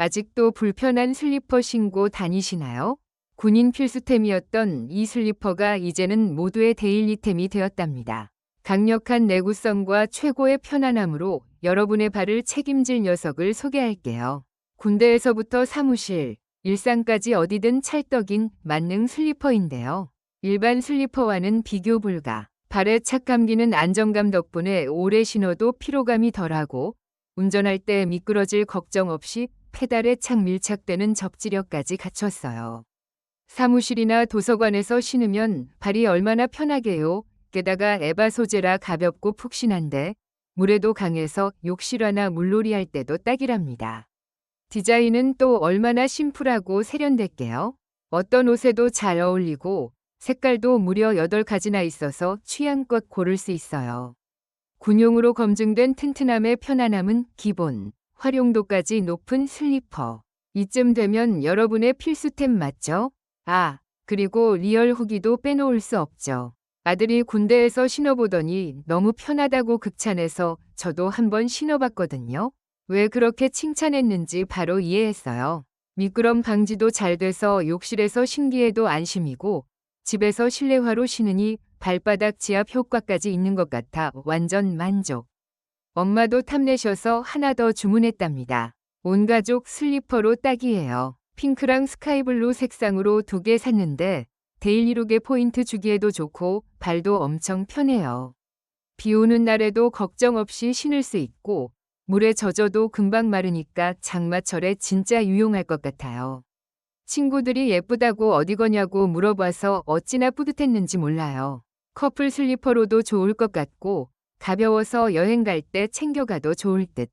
아직도 불편한 슬리퍼 신고 다니시나요? 군인 필수템이었던 이 슬리퍼가 이제는 모두의 데일리템이 되었답니다. 강력한 내구성과 최고의 편안함으로 여러분의 발을 책임질 녀석을 소개할게요. 군대에서부터 사무실, 일상까지 어디든 찰떡인 만능 슬리퍼인데요. 일반 슬리퍼와는 비교 불가. 발에 착 감기는 안정감 덕분에 오래 신어도 피로감이 덜하고 운전할 때 미끄러질 걱정 없이 페달에 착 밀착되는 접지력까지 갖췄어요. 사무실이나 도서관에서 신으면 발이 얼마나 편하게요. 게다가 에바 소재라 가볍고 푹신한데 물에도 강해서 욕실화나 물놀이 할 때도 딱이랍니다. 디자인은 또 얼마나 심플하고 세련됐게요. 어떤 옷에도 잘 어울리고 색깔도 무려 8가지나 있어서 취향껏 고를 수 있어요. 군용으로 검증된 튼튼함의 편안함은 기본, 활용도까지 높은 슬리퍼. 이쯤 되면 여러분의 필수템 맞죠? 아, 그리고 리얼 후기도 빼놓을 수 없죠. 아들이 군대에서 신어보더니 너무 편하다고 극찬해서 저도 한번 신어봤거든요. 왜 그렇게 칭찬했는지 바로 이해했어요. 미끄럼 방지도 잘 돼서 욕실에서 신기해도 안심이고 집에서 실내화로 신으니 발바닥 지압 효과까지 있는 것 같아 완전 만족. 엄마도 탐내셔서 하나 더 주문했답니다. 온 가족 슬리퍼로 딱이에요. 핑크랑 스카이블루 색상으로 두 개 샀는데 데일리룩에 포인트 주기에도 좋고 발도 엄청 편해요. 비 오는 날에도 걱정 없이 신을 수 있고 물에 젖어도 금방 마르니까 장마철에 진짜 유용할 것 같아요. 친구들이 예쁘다고 어디 거냐고 물어봐서 어찌나 뿌듯했는지 몰라요. 커플 슬리퍼로도 좋을 것 같고 가벼워서 여행 갈 때 챙겨가도 좋을 듯.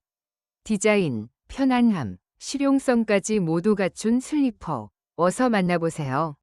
디자인, 편안함, 실용성까지 모두 갖춘 슬리퍼. 어서 만나보세요.